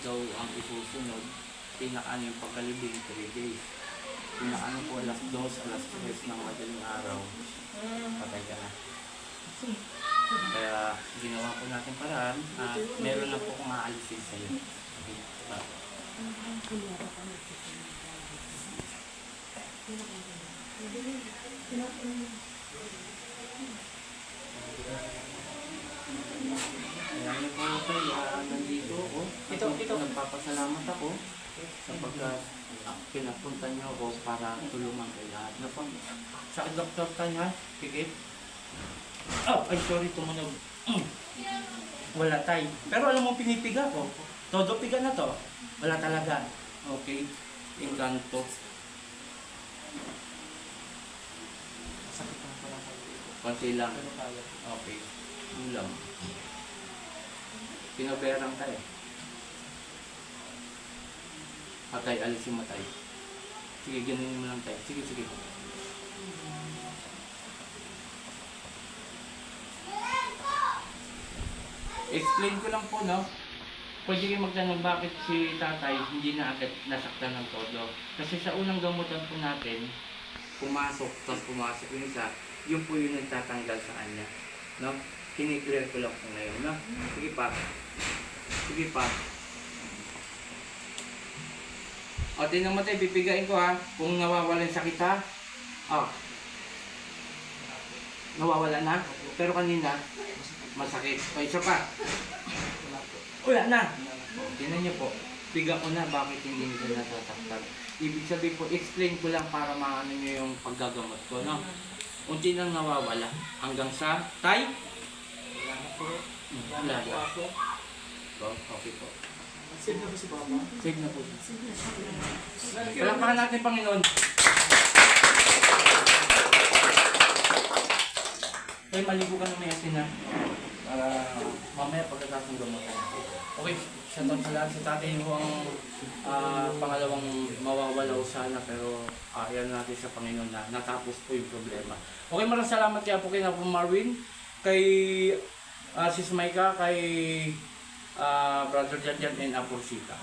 daw ang isusunod, pinakaano yung pagkalibing 3 days. Pinakaano po alas 2, alas 3 ng madaling araw, patay ka na. Kaya ginawa po natin paraan at meron na po kung aalisin sa'yo. Okay. Niyo po kayo, ah, nandito ako. Ito, ito. Nagpapasalamat ako sapagkat pinapunta niyo ako para tulungan kayo lahat. Na po, sa doktor kanya, pikit. Oh, ay sorry, tumunog. Mm. Wala tay. Pero alam mo, pinipiga ko. Todo piga na to. Wala talaga. Okay. Engkanto. Sakit lang pala kayo. Konti lang. Okay. Yun lang. Pinaberang tayo. Patay, alisin mo tayo. Sige, ganun mo lang tayo. Sige, sige. Explain ko lang po, no? Pwede kayo magtanong bakit si tatay hindi na agad nasaktan ng todo. Kasi sa unang gamutan po natin, pumasok, tapos pumasok yung isa, yun po yung nagtatanggal sa kanya. No? Kiniklear ko lang po ngayon, no? Sige pa. Sige pa. O, tingnan mo tayo, bibigayin ko ha. Kung nawawalan sakit ha. O. Nawawala na. Pero kanina, masakit. O, isa pa. Wala na. O, tingnan niyo po. Biga ko na bakit hindi nito nasasaktan. Ibig sabihin po, explain ko lang para maano niyo yung paggagamot ko, no? Unti lang nawawala. Hanggang sa, tay? Wala na po. Hmm, Wala na po okay po. Save na po si Papa. Save na po. Palakpakan natin, Panginoon. Ay, maligo ka na may asin na. Para mamaya pagkatapos ng gamutan. Okay, siya sa lahat. Si tatay ho ang ah, pangalawang mawawalaw sana pero uh, yan natin sa Panginoon na natapos po yung problema. Okay, maraming salamat kaya po kay Marvin, kay ah, Sis Maika, kay ah, Brother Jan Jan and Apo Sita.